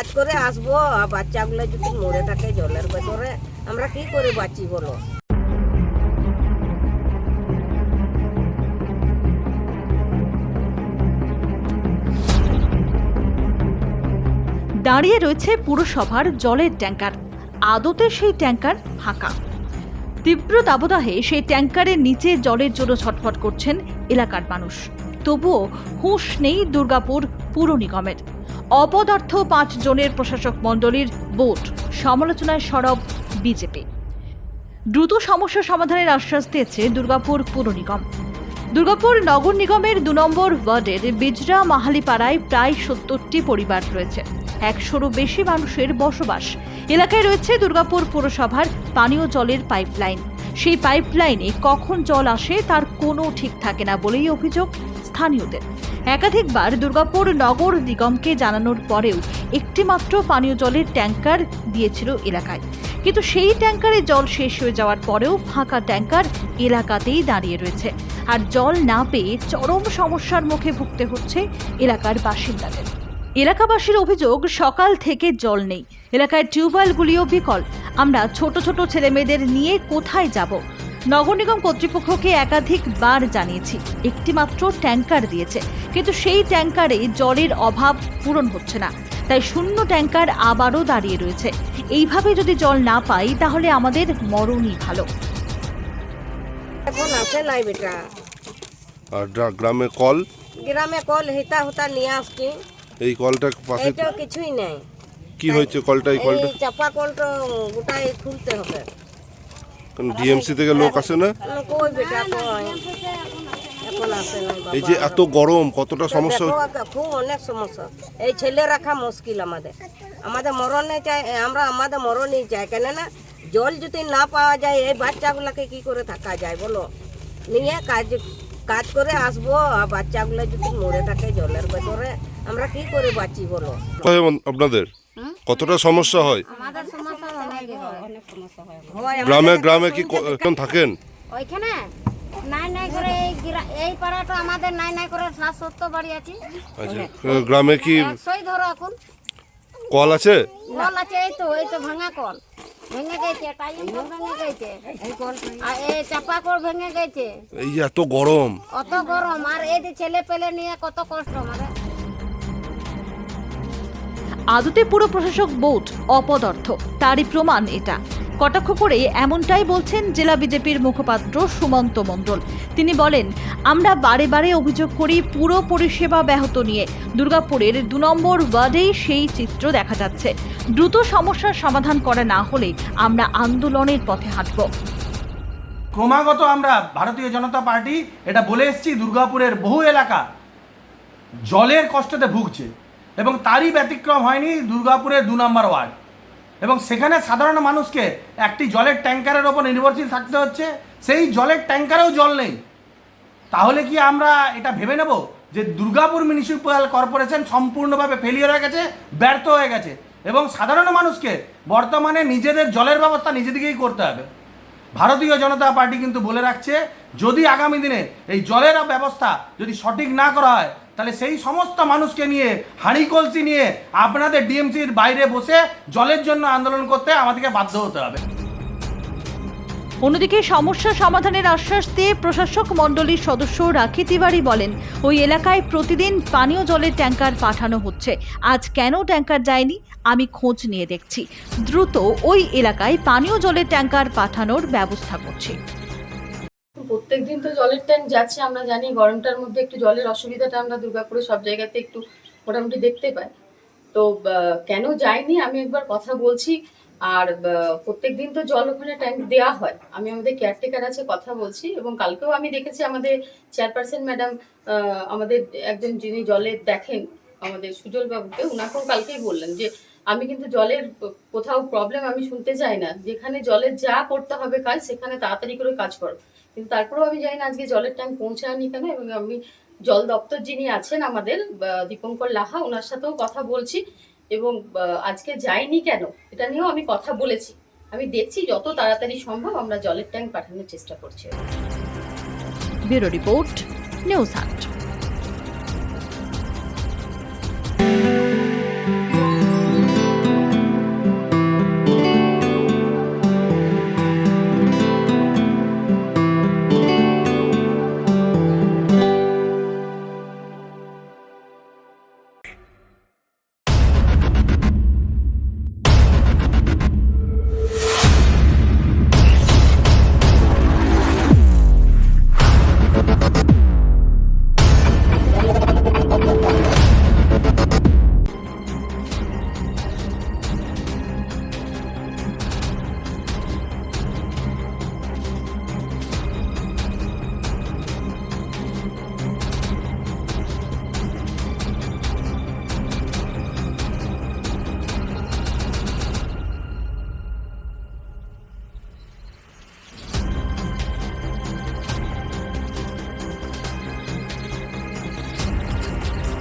কাজ করে আসব, আর বাচ্চাগুলো যদি মরে থাকে জলের ভেতরে, আমরা কি করে বাঁচি বলো? দাঁড়িয়ে রয়েছে পুরসভার জলের ট্যাঙ্কার। আদতে সেই ট্যাঙ্কার ফাঁকা। তীব্র দাবদাহে সেই ট্যাঙ্কারের নিচে জলের জন্য ছটফট করছেন এলাকার মানুষ। তবুও হুঁশ নেই দুর্গাপুর পুর নিগমের। অপদার্থ পাঁচ জনের প্রশাসক মণ্ডলীর বোট সমালোচনায় সরব বিজেপি। দ্রুত সমস্যা সমাধানের আশ্বাস দিয়েছে দুর্গাপুর পুর নিগম। দুর্গাপুর নগর নিগমের দু নম্বর ওয়ার্ডের বিজরা মাহালিপাড়ায় প্রায় সত্তরটি পরিবার রয়েছে। একশোরও বেশি মানুষের বসবাস। এলাকায় রয়েছে দুর্গাপুর পুরসভার পানীয় জলের পাইপলাইন। সেই পাইপলাইনে কখন জল আসে তার কোনো ঠিক থাকে না বলেই অভিযোগ স্থানীয়দের। একাধিকবার দুর্গাপুর নগর নিগমকে জানানোর পরেও একটিমাত্র পানীয় জলের ট্যাঙ্কার দিয়েছিল এলাকায়। কিন্তু সেই ট্যাঙ্কারে জল শেষ হয়ে যাওয়ার পরেও ফাঁকা ট্যাঙ্কার এলাকাতেই দাঁড়িয়ে রয়েছে। আর জল না পেয়ে চরম সমস্যার মুখে ভুগতে হচ্ছে এলাকার বাসিন্দাদের। এলাকাবাসীর অভিযোগ, সকাল থেকে জল নেই। এলাকায় টিউবওয়েলগুলিও বিকল। আমরা ছোট ছোট ছেলেমেয়েদের নিয়ে কোথায় যাব? নগর নিগম কর্তৃপক্ষকে একাধিকবার জানিয়েছি একটিমাত্র ট্যাঙ্কার দিয়েছে। কিন্তু সেই ট্যাঙ্কারে জলের অভাব পূরণ হচ্ছে না। তাই শূন্য ট্যাঙ্কার আবারও দাঁড়িয়ে রয়েছে। এইভাবে যদি জল না পাই তাহলে আমাদের মরণই ভালো। এখন আসে নাই বেটা আর গ্রামে কল? গ্রামে কল হিতা হুতা নিয়ে আসছি। এই কলটার পাশে কিছুই নেই। কি হয়েছে কলটা এই কলটা? চাপা কলটা গোটাই খুলতে হবে। ডিএমসি থেকে লোক আসে না। না, কই বেটা কই এখন আসে নাই এই যে এত গরম কতটা সমস্যা দেখো, খুব অনেক সমস্যা। এই ছেলে রাখা মুশকিল আমাদের। আমাদের মরণ চাই আমরা আমাদের মরণই চাই। কেন না জল যদি না পাওয়া যায় এই বাচ্চাগুলোকে কি করে থাকা যায় বলো? নিয়ে কাজ কাজ করে আসব আর বাচ্চাগুলো যদি মরে থাকে জলের ভেতরে আমরা কি করে বাঁচি বলো? আপনাদের কতটা সমস্যা হয়? গ্রামে গ্রামে কি থাকেন? ওইখানে নাই নাই করে এই পাড়াটা আমাদের নাই নাই করে সত্তর বাড়ি আছে। আচ্ছা গ্রামে কি একশোই ধরো এখন। কল আছে? কল আছে এই তো এই তো ভাঙা কল। ভেঙে গেছে টাইম ভেঙে গেছে। আর এই চাপা কল ভেঙে গেছে। এই এত গরম। অত গরম আর এই যে ছেলে পেলে নিয়ে কত কষ্ট আমাদের আদতে পুরো প্রশাসক বোট অপদার্থ। তারই প্রমাণ এটা। কটাক্ষ করে এমনটাই বলছেন জেলা বিজেপির মুখপাত্র সুমন্ত মণ্ডল। তিনি বলেন, আমরা বারে বারে অভিযোগ করি পুরো পরিষেবা ব্যাহত নিয়ে। দুর্গাপুরের দু নম্বর ওয়ার্ডেই সেই চিত্র দেখা যাচ্ছে। দ্রুত সমস্যার সমাধান করা না হলে আমরা আন্দোলনের পথে হাঁটব। ক্রমাগত আমরা ভারতীয় জনতা পার্টি, এটা বলে এসেছি, দুর্গাপুরের বহু এলাকা জলের কষ্টতে ভুগছে। এবং তারই ব্যতিক্রম হয়নি দুর্গাপুরের দু নম্বর ওয়ার্ড। এবং সেখানে সাধারণ মানুষকে একটি জলের ট্যাঙ্কারের ওপর নির্ভরশীল থাকতে হচ্ছে। সেই জলের ট্যাঙ্কারেও জল নেই। তাহলে কি আমরা এটা ভেবে নেব যে দুর্গাপুর মিউনিসিপ্যাল কর্পোরেশন সম্পূর্ণভাবে ফেলিয়ার হয়ে গেছে, ব্যর্থ হয়ে গেছে? এবং সাধারণ মানুষকে বর্তমানে নিজেদের জলের ব্যবস্থা নিজেদিকেই করতে হবে। ভারতীয় জনতা পার্টি কিন্তু বলে রাখছে, যদি আগামী দিনে এই জলের ব্যবস্থা যদি সঠিক না করা হয় তাহলে সেই সমস্ত মানুষকে নিয়ে হাঁড়ি কলসি নিয়ে আপনাদের ডিএমসির বাইরে বসে জলের জন্য আন্দোলন করতে আমাদেরকে বাধ্য হতে হবে। অন্যদিকে সমস্যা সমাধানের আশ্বাস দিয়ে প্রশাসক মণ্ডলীর সদস্য রাখি তিওয়ারি বলেন, ওই এলাকায় প্রতিদিন পানীয় জলের ট্যাঙ্কার পাঠানো হচ্ছে। আজ কেন ট্যাঙ্কার যায়নি? আমি খোঁজ নিয়ে দেখছি। দ্রুত ওই এলাকায় পানীয় জলের ট্যাঙ্কার পাঠানোর ব্যবস্থা করছি। প্রত্যেকদিন তো জলের ট্যাঙ্ক যাচ্ছে, আমরা জানি গরমটার মধ্যে একটু জলের অসুবিধাটা আমরা দুর্গাপুরে সব জায়গাতে একটু মোটামুটি দেখতে পাই। তো কেন যায়নি আমি একবার কথা বলছি, আর প্রত্যেক দিন তো জল ওখানে ট্যাঙ্ক দেওয়া হয়। আমি আমাদের কেয়ারটেকার আছে, কথা বলছি, এবং কালকেও আমি দেখেছি আমাদের চেয়ারপারসন ম্যাডাম আমাদের একজন যিনি জলে দেখেন, আমাদের সুজল বাবুকে উনাকেও কালকেই বললেন যে আমি কিন্তু জলের কোথাও প্রবলেম আমি শুনতে চাই না। যেখানে জলের যা করতে হবে কাজ, সেখানে তাড়াতাড়ি করে কাজ করো। কিন্তু তারপরেও আমি জানি না আজকে জলের ট্যাঙ্ক পৌঁছায়নি কেন এবং আমি জল দপ্তর যিনি আছেন আমাদের দীপঙ্কর লাহা, ওনার সাথেও কথা বলছি এবং আজকে যাইনি কেন, এটা নিয়েও আমি কথা বলেছি। আমি দেখছি যত তাড়াতাড়ি সম্ভব আমরা জলের ট্যাঙ্ক পাঠানোর চেষ্টা করছি। ব্যুরো রিপোর্ট, নিউজ হাট।